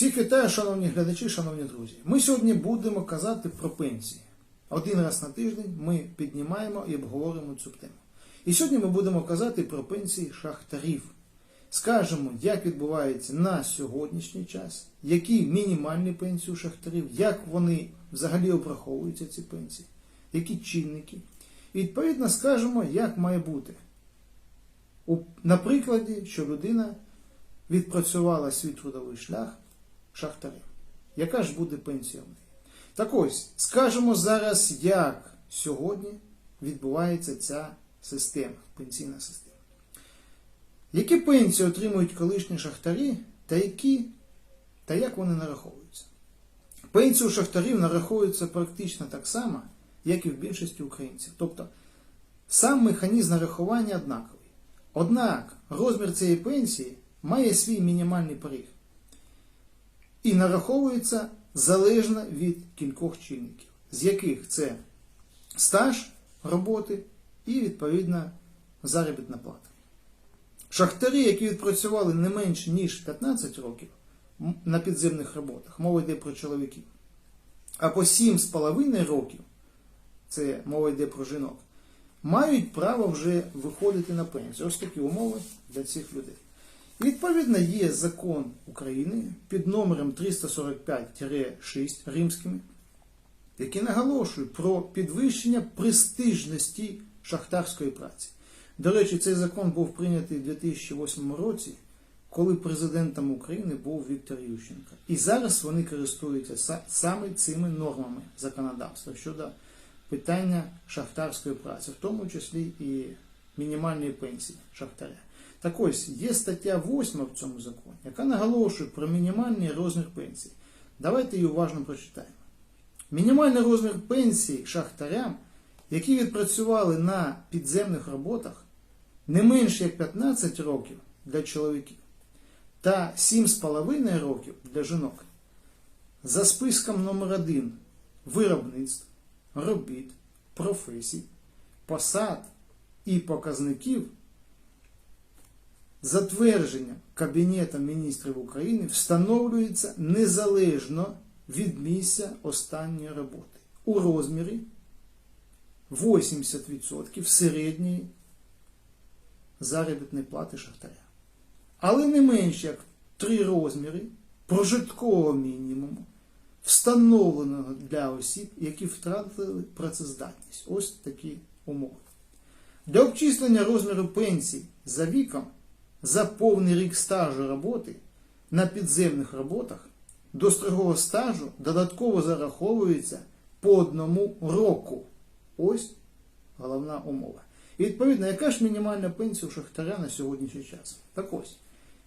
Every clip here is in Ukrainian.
Всіх вітаю, шановні глядачі, шановні друзі. Ми сьогодні будемо казати про пенсії. Один раз на тиждень ми піднімаємо і обговоримо цю тему. І сьогодні ми будемо казати про пенсії шахтарів. Скажемо, як відбувається на сьогоднішній час, які мінімальні пенсії у шахтарів, як вони взагалі обраховуються ці пенсії, які чинники. І відповідно скажемо, як має бути. На прикладі, що людина відпрацювала свій трудовий шлях шахтарем. Яка ж буде пенсія в неї? Так ось, скажемо зараз, як сьогодні відбувається ця система, пенсійна система. Які пенсії отримують колишні шахтарі та які та як вони нараховуються? Пенсії у шахтарів нараховуються практично так само, як і в більшості українців. Тобто сам механізм нарахування однаковий. Однак розмір цієї пенсії має свій мінімальний поріг і нараховується залежно від кількох чинників, з яких це стаж роботи і відповідна заробітна плата. Шахтарі, які відпрацювали не менше ніж 15 років на підземних роботах, мова йде про чоловіків, а по 7,5 років, це мова йде про жінок, мають право вже виходити на пенсію. Ось такі умови для цих людей. Відповідно, є закон України під номером 345-6 римськими, який наголошує про підвищення престижності шахтарської праці. До речі, цей закон був прийнятий у 2008 році, коли президентом України був Віктор Ющенко. І зараз вони користуються саме цими нормами законодавства щодо питання шахтарської праці, в тому числі і мінімальної пенсії шахтаря. Так ось, є стаття 8 в цьому законі, яка наголошує про мінімальний розмір пенсії. Давайте її уважно прочитаємо. Мінімальний розмір пенсії шахтарям, які відпрацювали на підземних роботах не менше як 15 років для чоловіків та 7,5 років для жінок, за списком номер 1 виробництв, робіт, професій, посад і показників затвердження Кабінетом міністрів України встановлюється незалежно від місця останньої роботи у розмірі 80% середньої заробітної плати шахтаря. Але не менше як три розміри прожиткового мінімуму, встановленого для осіб, які втратили працездатність. Ось такі умови. Для обчислення розміру пенсій за віком за повний рік стажу роботи на підземних роботах до строгового стажу додатково зараховується по одному року. Ось головна умова. І відповідно, яка ж мінімальна пенсія у шахтаря на сьогоднішній час? Так ось,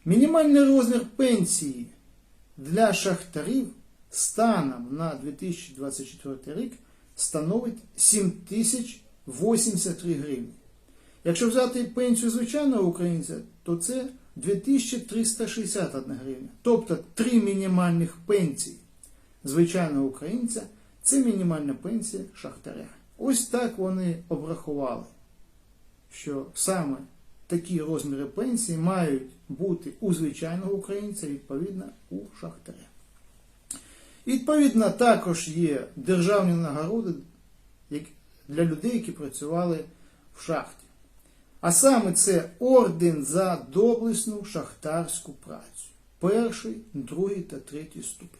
мінімальний розмір пенсії для шахтарів станом на 2024 рік становить 7083 гривні. Якщо взяти пенсію звичайного українця, то це 2361 гривня. Тобто три мінімальних пенсії звичайного українця це мінімальна пенсія шахтаря. Ось так вони обрахували, що саме такі розміри пенсії мають бути у звичайного українця, відповідно, у шахтаря. Відповідно, також є державні нагороди для людей, які працювали в шахті. А саме це орден за доблесну шахтарську працю. Перший, другий та третій ступень.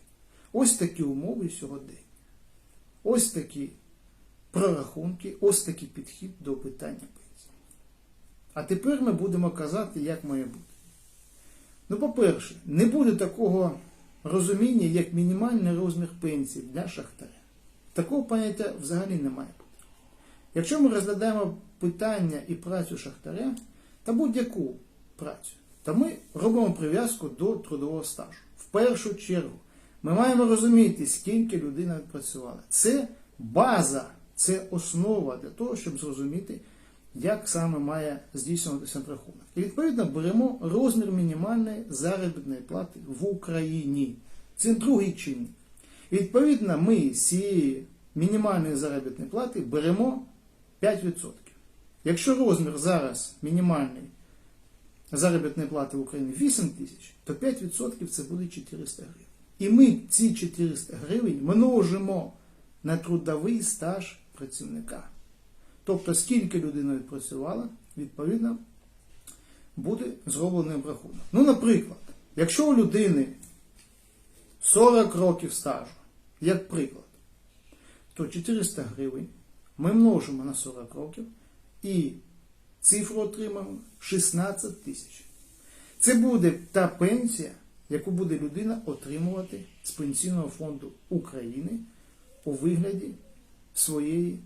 Ось такі умови сьогодення. Ось такі прорахунки, ось такий підхід до питання пенсії. А тепер ми будемо казати, як має бути. Ну, по-перше, не буде такого розуміння, як мінімальний розмір пенсії для шахтаря. Такого поняття взагалі немає. Якщо ми розглядаємо питання і працю шахтаря та будь-яку працю, то ми робимо прив'язку до трудового стажу. В першу чергу ми маємо розуміти, скільки людина відпрацювала. Це база, це основа для того, щоб зрозуміти, як саме має здійснюватися рахунок. І відповідно беремо розмір мінімальної заробітної плати в Україні. Це другий чинник. І відповідно ми з цієї мінімальної заробітної плати беремо 5%. Якщо розмір зараз мінімальний заробітної плати в Україні 8 тисяч, то 5% це буде 400 гривень. І ми ці 400 гривень множимо на трудовий стаж працівника. Тобто, скільки людина відпрацювала, відповідно, буде зроблений обрахунок. Ну, наприклад, якщо у людини 40 років стажу, як приклад, то 400 гривень ми множимо на 40 років і цифру отримаємо 16 тисяч. Це буде та пенсія, яку буде людина отримувати з Пенсійного фонду України у вигляді своєї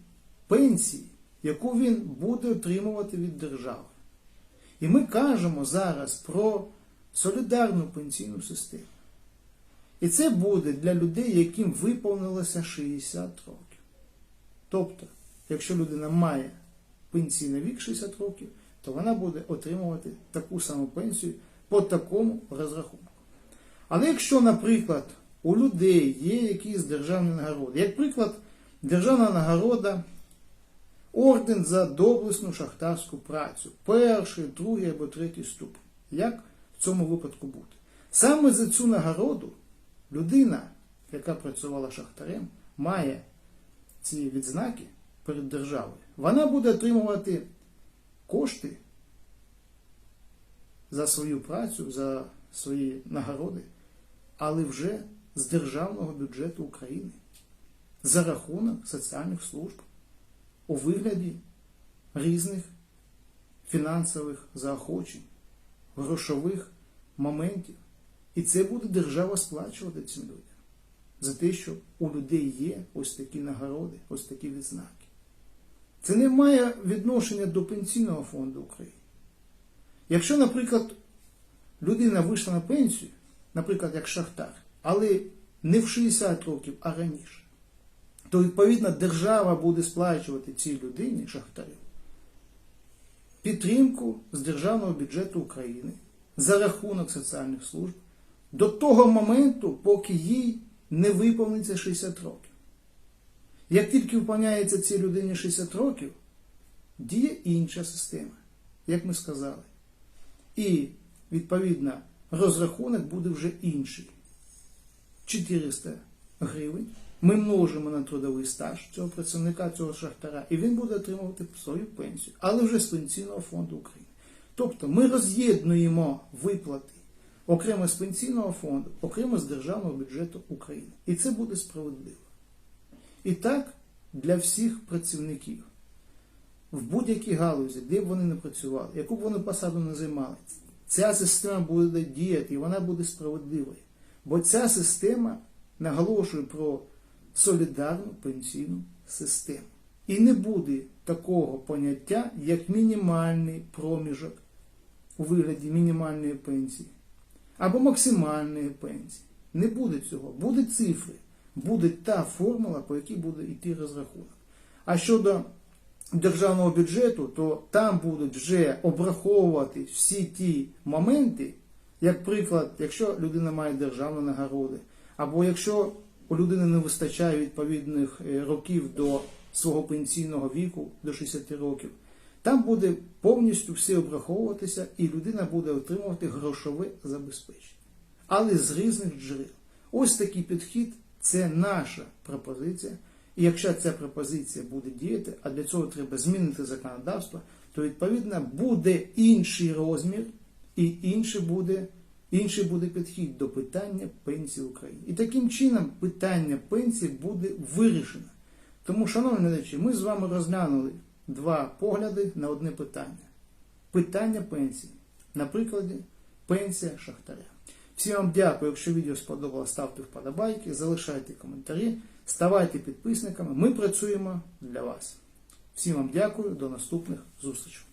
пенсії, яку він буде отримувати від держави. І ми кажемо зараз про солідарну пенсійну систему. І це буде для людей, яким виповнилося 60 років. Тобто, якщо людина має пенсійний вік 60 років, то вона буде отримувати таку саму пенсію по такому розрахунку. Але якщо, наприклад, у людей є якісь державні нагороди, як приклад, державна нагорода орден за доблесну шахтарську працю, перший, другий або третій ступень. Як в цьому випадку бути? Саме за цю нагороду людина, яка працювала шахтарем, має ці відзнаки перед державою. Вона буде отримувати кошти за свою працю, за свої нагороди, але вже з державного бюджету України за рахунок соціальних служб у вигляді різних фінансових заохочень, грошових моментів. І це буде держава сплачувати цим людям за те, що у людей є ось такі нагороди, ось такі відзнаки. Це не має відношення до Пенсійного фонду України. Якщо, наприклад, людина вийшла на пенсію, наприклад, як шахтар, але не в 60 років, а раніше, то відповідно держава буде сплачувати цій людині, шахтарю, підтримку з державного бюджету України за рахунок соціальних служб до того моменту, поки їй не виповниться 60 років. Як тільки виповняється цій людині 60 років, діє інша система, як ми сказали. І, відповідно, розрахунок буде вже інший. 400 гривень. Ми множимо на трудовий стаж цього працівника, цього шахтара, і він буде отримувати свою пенсію, але вже з Пенсійного фонду України. Тобто ми роз'єднуємо виплати окремо з Пенсійного фонду, окремо з Державного бюджету України. І це буде справедливо. І так для всіх працівників в будь-якій галузі, де б вони не працювали, яку б вони посаду не займали, ця система буде діяти і вона буде справедливою. Бо ця система наголошує про солідарну пенсійну систему. І не буде такого поняття, як мінімальний проміжок у вигляді мінімальної пенсії або максимальної пенсії. Не буде цього, буде цифри, буде та формула, по якій буде йти розрахунок. А щодо державного бюджету, то там будуть вже обраховувати всі ті моменти, як приклад, якщо людина має державні нагороди, або якщо у людини не вистачає відповідних е, років до свого пенсійного віку, до 60 років, там буде повністю все обраховуватися, і людина буде отримувати грошове забезпечення. Але з різних джерел. Ось такий підхід це наша пропозиція. І якщо ця пропозиція буде діяти, а для цього треба змінити законодавство, то відповідно буде інший розмір і інший буде, інший буде підхід до питання пенсії в Україні. І таким чином питання пенсії буде вирішено. Тому, шановні глядачі, ми з вами розглянули два погляди на одне питання. Питання пенсії. На прикладі пенсія шахтаря. Всім вам дякую. Якщо відео сподобалося, ставте вподобайки, залишайте коментарі, ставайте підписниками. Ми працюємо для вас. Всім вам дякую, до наступних зустрічей.